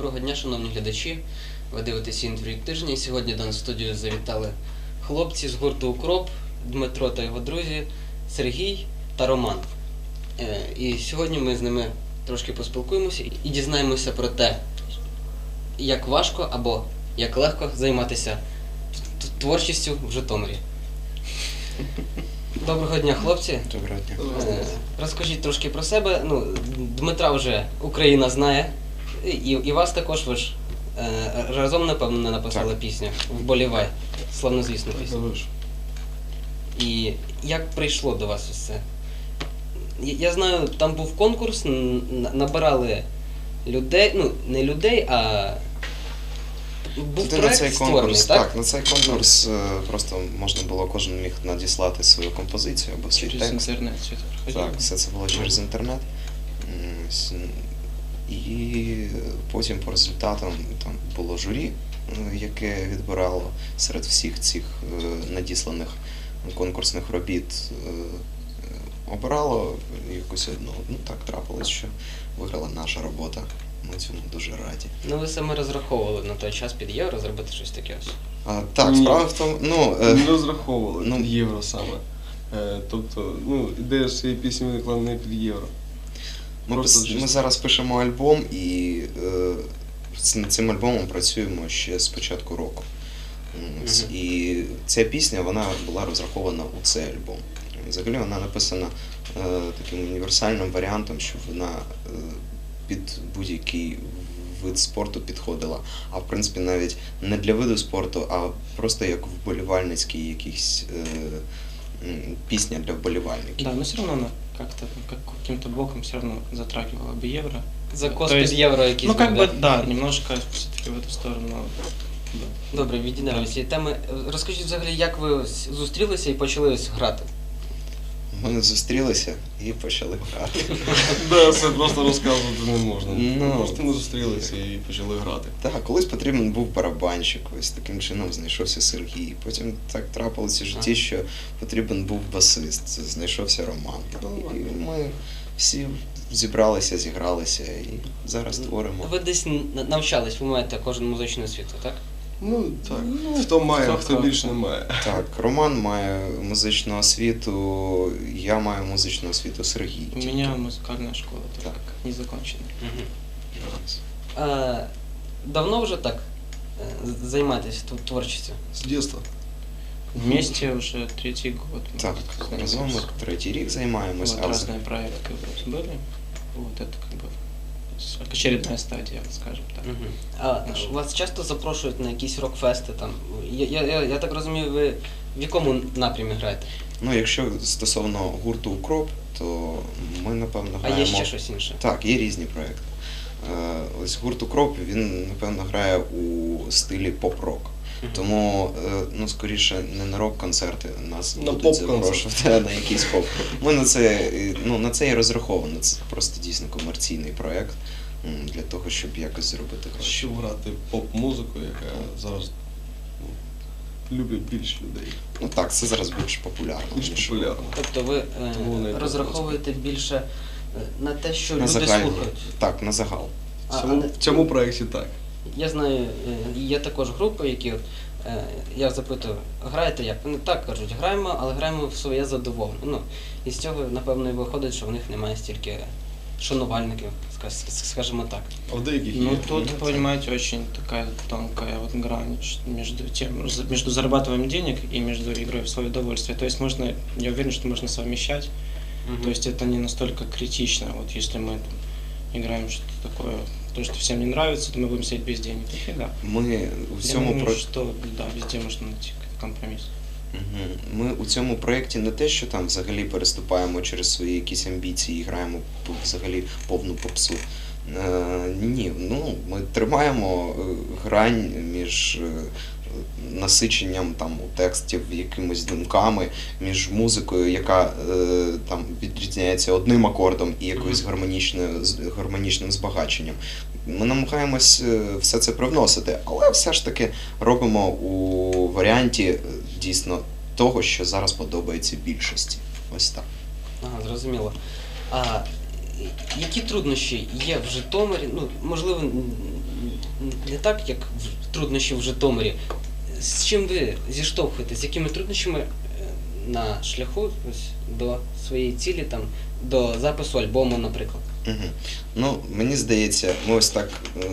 Доброго дня, шановні глядачі. Ви дивитеся інтерв'ю тижня. І сьогодні до нас в студію завітали хлопці з гурту Укроп, Дмитро та його друзі, Сергій та Роман. Е, І сьогодні ми з ними трошки поспілкуємося і дізнаємося про те, як важко або як легко займатися творчістю в Житомирі. Доброго дня, хлопці. Доброго дня. Е, Розкажіть трошки про себе. Ну, Дмитра вже Україна знає, і, і вас також ви ж е, разом, напевно, написали Так. пісню Вболівай. Славнозвісну пісню. І як прийшло до вас це? Я, я знаю, там був конкурс, набирали людей, ну, не людей, а був Ти на проект цей створений, конкурс, так? так, на цей конкурс е, просто можна було, кожен міг надіслати свою композицію або свій Через текст. это проходило. Так, все це було через інтернет. І потім по результатам там було журі, е, яке відбирало серед всіх цих е, надісланих конкурсних робіт. е, Обирало якусь одну. Ну так трапилось, що виграла наша робота. Ми цьому дуже раді. Ну ви саме розраховували на той час під євро зробити щось таке. А, так, Ні. справа в тому, ну, е, Не розраховували ну- під євро саме. Тобто, ну, ідея ж цієї пісні виникла не під євро. Ми, Просто пис- ми зараз пишемо альбом і е, над цим альбомом працюємо ще з початку року. Ось, І ця пісня вона була розрахована у цей альбом. Взагалі вона написана е, таким універсальним варіантом, щоб вона е, під будь-який вид спорту підходила. А в принципі навіть не для виду спорту, а просто як вболівальницький якийсь е, м, пісня для вболівальників. Да, но все равно она как-то как, каким-то боком все равно затрагивала бы евро. Закос То під есть, євро якийсь. Ну, как був, бы, да, немножко все-таки в эту сторону. Да. Добре, відійдемо від цієї теми. Розкажіть взагалі, як ви ось зустрілися і почали ось грати? Ми зустрілися і почали грати. Да, це просто розказувати не можна. Ну. Просто ми зустрілися і почали грати. Так, колись потрібен був барабанщик, ось таким чином знайшовся Сергій. Потім так трапилося в житті, що потрібен був басист, знайшовся Роман. І ми всі зібралися, зігралися і зараз творимо. Ви десь навчались, ви маєте кожен музичну освіту, так? Ну, так. Хто має, хто хто хто. більше не має. Так, Роман має музичну освіту, я маю музичну освіту Сергій. У меня музыкальная школа, так, Так. как не закончена. А, давно вже так е, з- займаєтесь тв- творчістю? З дитинства. Вместе уже третий год. мы Так, занимаемся. разом ми третій рік займаємось, Вот, але разные проекты вот были. Вот это как бы с- очередная стадия, скажем так. Угу. А вас часто запрошують на якісь рок-фести там? Я, я, я, я так розумію, ви в якому напрямі граєте? ну, якщо стосовно гурту Укроп, то ми напевно граємо. А є ще щось інше? Так, є різні проекти. Е, Ось гурт Укроп, він, напевно, грає у стилі поп-рок. Тому, е, ну, скоріше, не на рок-концерти нас На будуть запрошувати, а на якийсь поп. Ми на це, ну, на це і розраховано. Це просто дійсно комерційний проект для того, щоб якось зробити гроші. Щоб грати поп-музику, яка зараз ну, люблять більше людей. Ну так, це зараз більш популярно. Більш ніж популярно. Тобто ви е, Тому розраховуєте більше е, на те, що На люди загальні. слухають. Так, на загал. А, В цьому, а в цьому проєкті так. Я знаю, е, є також групи, які от, е, я запитую, граєте як? Вони так кажуть, граємо, але граємо в своє задоволення. Ну, і з цього, напевно, і виходить, що в них немає стільки шанувальників, скаж- скажімо так. А в деяких Ну, є. тут, Ну, понимаете, очень такая тонкая вот грань ш- между тем, за- между зарабатыванием денег и между игрой в свое удовольствие. То есть можно, я уверен, что можно совмещать. То есть это не настолько критично. Вот если мы там играем что-то такое, то, что всем не нравится, то мы будем сидеть без денег. Нифига. Ми у Я цьому думаю, про... что да, везде можно найти компромисс. Мгм. Ми у цьому проєкті не те, що там взагалі переступаємо через свої якісь амбіції і граємо взагалі повну попсу. Е, ні, ну ми тримаємо е, грань між е, насиченням там у текстів якимись думками, між музикою, яка е, там відрізняється одним акордом і якоюсь гармонічною гармонічним збагаченням. Ми намагаємось е, все це привносити, але все ж таки робимо у варіанті е, дійсно того, що зараз подобається більшості. Ось так. Ага, зрозуміло. А які труднощі є в Житомирі? Ну, можливо, не так, як труднощі в Житомирі. З чим ви зіштовхуєтесь? З якими труднощами е, на шляху ось, до своєї цілі, там, до запису альбому, наприклад? Угу. Ну, мені здається, ми ось так е,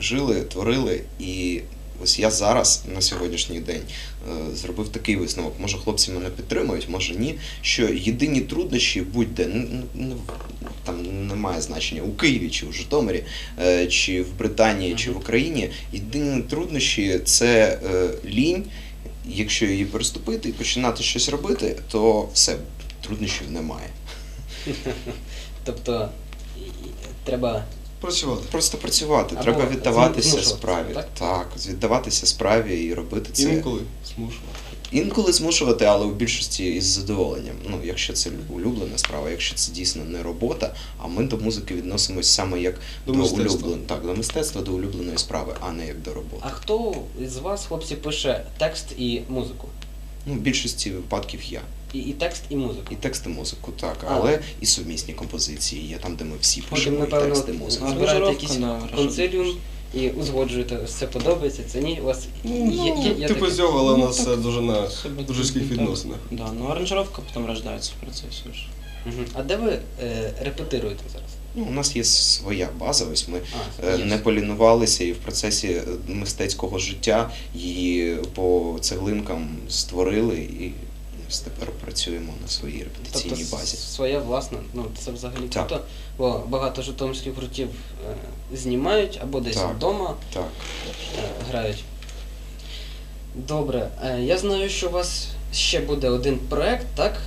жили, творили, і ось я зараз на сьогоднішній день е, зробив такий висновок. Може, хлопці мене підтримують, може ні. Що єдині труднощі будь-де н- н- там немає значення у Києві чи у Житомирі, е, чи в Британії, чи в Україні. Єдині труднощі це е, лінь. Якщо її переступити і починати щось робити, то все, труднощів немає. Тобто треба Працювати. Просто працювати, Або треба віддаватися справі. так? Так, віддаватися справі і робити це. Інколи змушувати. Інколи змушувати, але у більшості із задоволенням. Ну, якщо це улюблена справа, якщо це дійсно не робота, а ми до музики відносимось саме як До до, мистецтва. так, до мистецтва, до улюбленої справи, а не як до роботи. А хто з вас, хлопці, пише текст і музику? Ну, в більшості випадків я. І, і текст, і музику. І текст, і музику, так, А. але і сумісні композиції є там, де ми всі Потім, пишемо і текст, і музику. Збираєте якийсь консиліум і узгоджуєте, ось це подобається, це ні. У вас є, є, є, є типу таке? цього, але у Ну, нас так. дуже на дружеських так. відносинах. Да, но аранжировка потом рождается в процессе уже. Мгм. А де ви е, репетируєте зараз? Ну, у нас є своя база, ось ми А, Е, є. не полінувалися і в процесі мистецького життя її по цеглинкам створили і ось тепер працюємо на своїй репетиційній тобто базі. своя власна, ну це взагалі Так. круто, бо багато житомирських гуртів е, знімають або десь Так. вдома Так. е, грають. Добре, я знаю, що у вас ще буде один проект, так?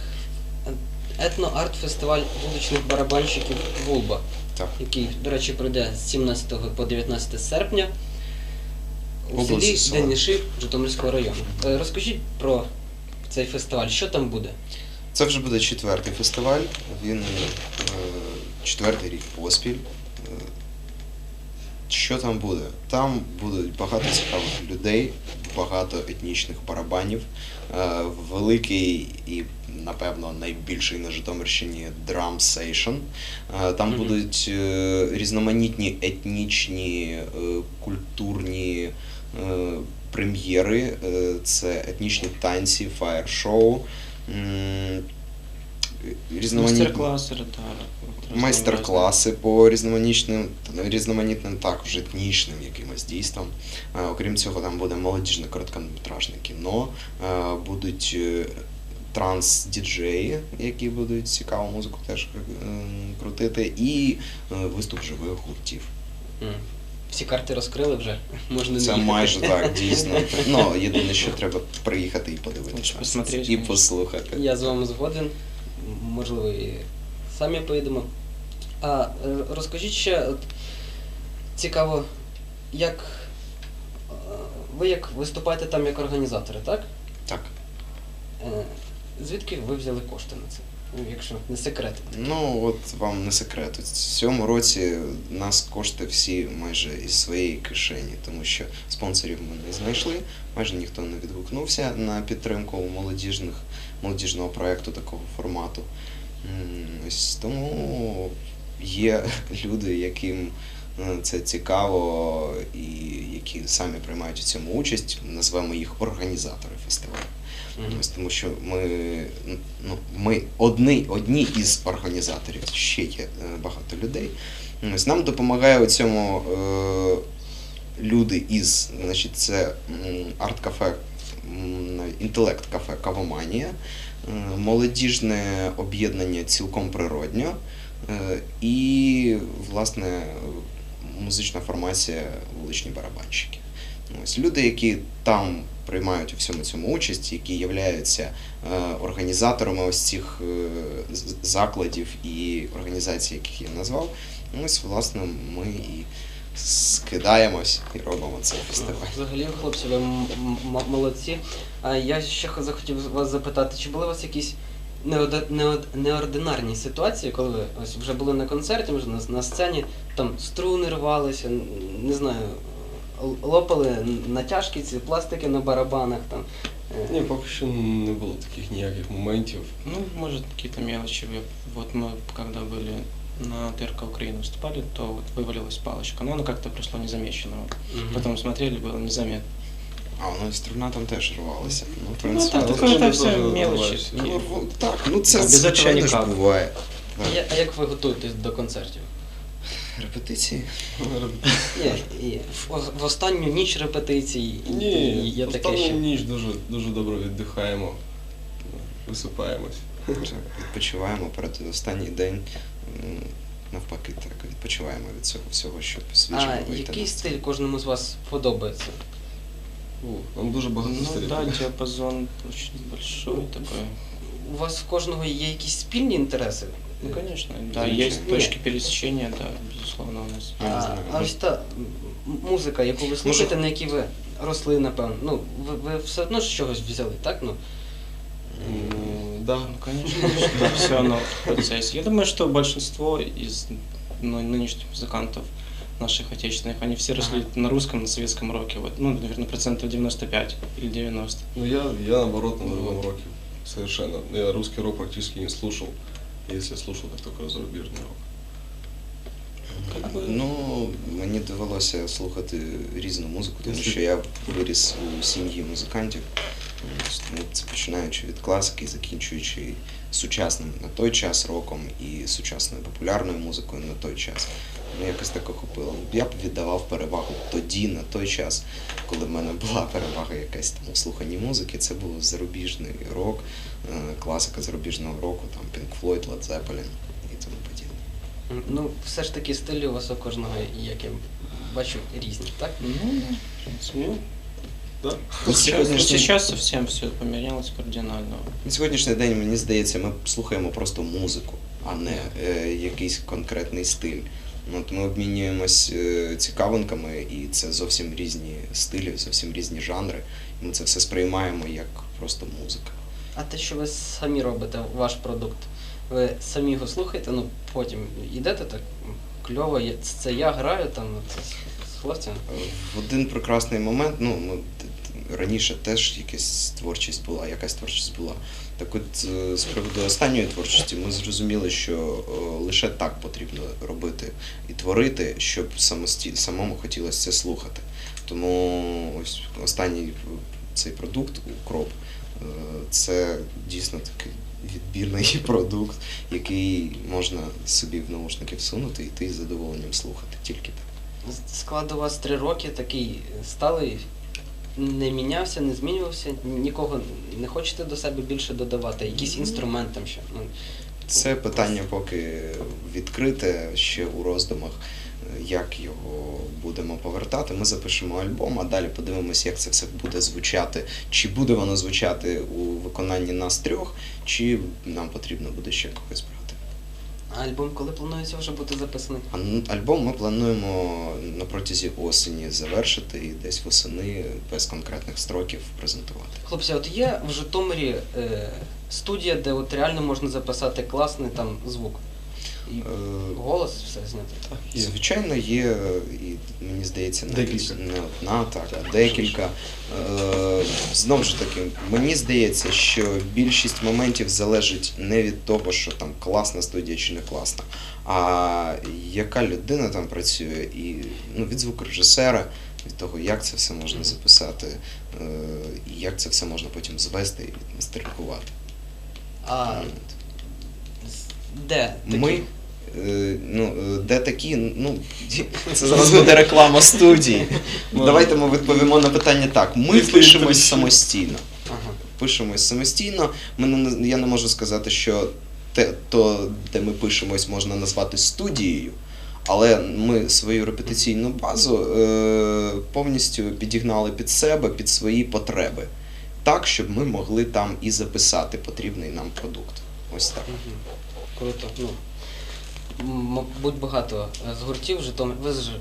Етно-арт-фестиваль вуличних барабанщиків Вулба, Так. який, до речі, пройде з 17 по 19 серпня у Області селі Села. Деніши Житомирського району. Е, Розкажіть про цей фестиваль, що там буде? Це вже буде четвертий фестиваль. Він е, четвертий рік поспіль. Е, Що там буде? Там будуть багато цікавих людей, багато етнічних барабанів, е, великий і, напевно, найбільший на Житомирщині драм сейшн. Там будуть е, різноманітні етнічні, е, культурні прем'єри. Це етнічні танці, фаєр-шоу. Різноманітні Мастер-классы, майстер-класи по різноманітним, різноманітним також етнічним якимось дійствам. Окрім цього, там буде молодіжне короткометражне кіно, будуть е, транс-діджеї, які будуть цікаву музику теж е, крутити, і е, виступ живих гуртів. Всі карти розкрили вже, можна Це їхати. майже так, дійсно. Ну, єдине, що треба приїхати і подивитися. І послухати. Я з вами згоден. Можливо, і самі поїдемо. А е, розкажіть ще от, цікаво, як е, ви як виступаєте там як організатори, так? Так. Е, Звідки ви взяли кошти на це? Ну, якщо не секрет. Ну, от вам не секрет. У цьому році нас кошти всі майже із своєї кишені, тому що спонсорів ми не знайшли, майже ніхто не відгукнувся на підтримку молодіжних, молодіжного проєкту такого формату. Ось тому є люди, яким е, це цікаво і які самі приймають у цьому участь, назвемо їх організатори фестивалю. Мгм. Ось тому що ми, ну, ми одні, одні із організаторів, ще є е, багато людей. Ось нам допомагає у цьому е, люди із, значить, це арт-кафе, м, інтелект-кафе Кавоманія, е, молодіжне об'єднання цілком природньо е, і, власне, музична формація вуличні барабанщики. Ось люди, які там приймають у всьому цьому участь, які являються е, організаторами ось цих закладів і організацій, яких я назвав. Ось, власне, ми і скидаємось і робимо цей фестиваль. Взагалі, хлопці, ви молодці. А я ще захотів вас запитати, чи були у вас якісь неординарні ситуації, коли ви ось вже були на концерті, вже на, на сцені, там струни рвалися, не знаю, лопали натяжки, ці пластики на барабанах там. е, Ні, поки що не було таких ніяких моментів. Ну, может, какие-то мелочи. Я- Вот мы, когда были на ТРК Украины выступали, то вот вывалилась палочка. Но оно как-то прошло незамеченно. Вот. Мгм. Потом смотрели, было незаметно. А воно і струна там теж рвалася. Ну, в Ну, принципі, так, це- такое это тоже все мелочи. бывает. Ну, такие. рв- так, ну це Без этого звичайно ж ніяк. буває. А я- А як ви готуєтесь до концертів? Репетиції. Ні, і в, в останню ніч репетицій і- і Ні, є таке останню ще. ніч дуже, дуже добре віддихаємо, висипаємось. Так, Відпочиваємо перед останній день. Навпаки, так, відпочиваємо від цього всього, щоб свіжо А вийти. який стиль кожному з вас подобається? О, дуже багато Ну стилів. да, диапазон очень большой такой. У вас в кожного є якісь спільні інтереси? Ну, конечно, да, Замечательно. есть точки пересечения, да, безусловно, у нас. Я не А, знаю, а ось та м- музика, яку ви слухаєте, на якій ви росли, напевно. Ну, ви, ви все одно з чогось взяли, так? Ну, Да. Ну, конечно, да, все оно в процессе. Я думаю, что большинство из ну, нынешних музыкантов наших отечественных, они все росли Ага. на русском, на советском роке. Вот, ну, наверное, процентов 95 или 90. Ну я, я наоборот на другом роке. Совершенно. Я русский рок практически не слушал. Если слушал, так только зарубежный рок. Как би- Ну, мені довелося слухати різну музику, тому Якщо- що я виріс у сім'ї музикантів. Тому це починаючи від класики, закінчуючи сучасним на той час роком і сучасною популярною музикою на той час. Ну, якось так охопило. Я б віддавав перевагу тоді, на той час, коли в мене була перевага якась там у слуханні музики. Це був зарубіжний рок, е, класика зарубіжного року, там Pink Floyd, Led Zeppelin і тому подібне. ну, все ж таки стилі у вас у кожного, як я бачу, різні, так? Ну, Ну, да. Ну, сейчас, сьогоднішній- сейчас совсем все поменялось кардинально. На сьогоднішній день, мені здається, ми слухаємо просто музику, а не е, якийсь конкретний стиль. Ну, От ми обмінюємось е, цікавинками, і це зовсім різні стилі, зовсім різні жанри. І ми це все сприймаємо як просто музика. А те, що ви самі робите, ваш продукт, ви самі його слухаєте, ну потім йдете так кльово, це, це я граю там от, з, з. Е, В один прекрасний момент, ну, ми раніше теж якась творчість була, якась творчість була. Так от е, з приводу останньої творчості ми зрозуміли, що е, лише так потрібно робити і творити, щоб самості... самому хотілося це слухати. Тому ось останній цей продукт Укроп е, це дійсно такий відбірний продукт, який можна собі в наушники всунути і ти з задоволенням слухати тільки так. З- Склад у вас три роки такий сталий, не мінявся, не змінювався, нікого не хочете до себе більше додавати, якийсь інструмент там ще. Ну, Це питання поки відкрите ще у роздумах, як його будемо повертати. Ми запишемо альбом, а далі подивимося, як це все буде звучати. Чи буде воно звучати у виконанні нас трьох, чи нам потрібно буде ще когось брати. А альбом коли планується вже бути записаний? Альбом ми плануємо на протязі осені завершити і десь восени без конкретних строків презентувати. Хлопці, от є в Житомирі е, студія, де от реально можна записати класний там звук. І Е, голос все зняти. Так. Звичайно, є, і мені здається, навіть Декілька. не одна, так, а декілька. Е, знову ж таки, мені здається, що більшість моментів залежить не від того, що там класна студія чи не класна, а яка людина там працює, і ну, від звукорежисера, від того, як це все можна записати, е, і як це все можна потім звести і відмастеркувати. А де такі? Ми. Е, Ну, е, де такі, ну, це зараз буде реклама студії. Давайте ми відповімо на питання так. Ми пишемось самостійно. Пишемось самостійно. Ми не, я не можу сказати, що те, то, де ми пишемось, можна назвати студією. Але ми свою репетиційну базу е, повністю підігнали під себе, під свої потреби. Так, щоб ми могли там і записати потрібний нам продукт. Ось так. Круто. Мабуть, багато е, з гуртів Житомир. Ви з, Ж-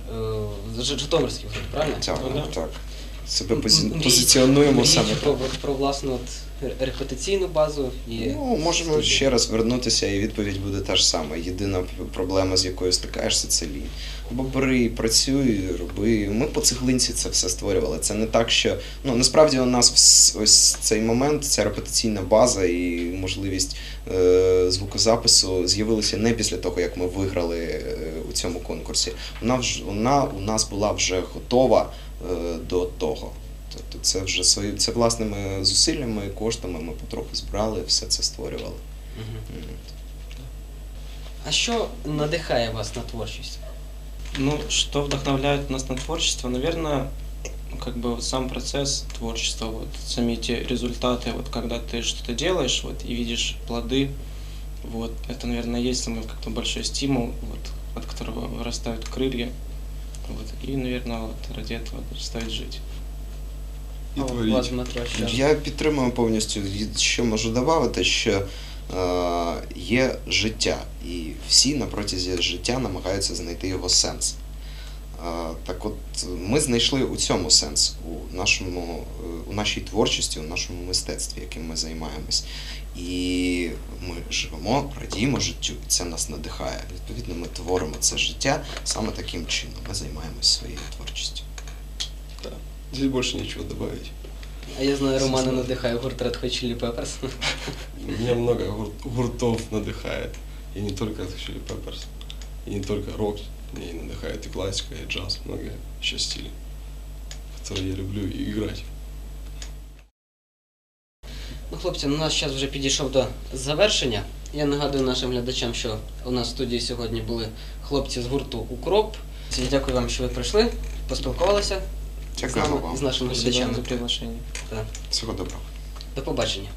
е, з Житомирських гурт, правильно? Так, Ну, да. так. Себе Мріють- позиціонуємо саме про, про власну от репетиційну базу і Ну, можемо ще раз вернутися, і відповідь буде та ж сама. Єдина проблема, з якою стикаєшся, це лінь. Бо бери, працюй, роби. Ми по цеглинці це все створювали. Це не так, що ну насправді у нас ось цей момент, ця репетиційна база і можливість е, звукозапису з'явилися не після того, як ми виграли е, у цьому конкурсі. Вона вже вона у нас була вже готова до того. Тобто це вже свої це власними зусиллями, коштами ми потроху збирали, все це створювали. Мгм. М. А що надихає вас на творчість? Ну, что вдохновляет нас на творчество? Наверное, ну, как бы вот сам процесс творчества, вот сами эти результаты, вот когда ты что-то делаешь, вот и видишь плоды, вот это, наверное, есть самый как-то большой стимул, вот от которого вырастают крылья, вот и, наверное, вот ради этого стоит жить. І у творить. Дмитро, що? Я підтримую повністю. Що можу додати, що е, є життя, і всі на протязі життя намагаються знайти його сенс. Е, так от ми знайшли у цьому сенс у, нашому, у нашій творчості, у нашому мистецтві, яким ми займаємось. І ми живемо, радіємо життю, і це нас надихає. Відповідно, ми творимо це життя саме таким чином. Ми займаємось своєю творчістю. Да. Здесь больше нечего добавить. А я знаю, Романа надихає гурт Red Hot Chili Peppers. Меня много гур- гуртов надыхает. И не только Red Hot Chili Peppers. И не только рок. Меня надыхает и классика, и джаз. Много еще стилей, которые я люблю и играть. Ну, хлопці, ну, нас час вже підійшов до завершення. Я нагадую нашим глядачам, що у нас в студії сьогодні були хлопці з гурту Укроп. Дякую вам, що ви прийшли, поспілкувалися з, Дякуємо нами, вам. з нашими глядачами. за приглашение. Так. Всього доброго. До побачення.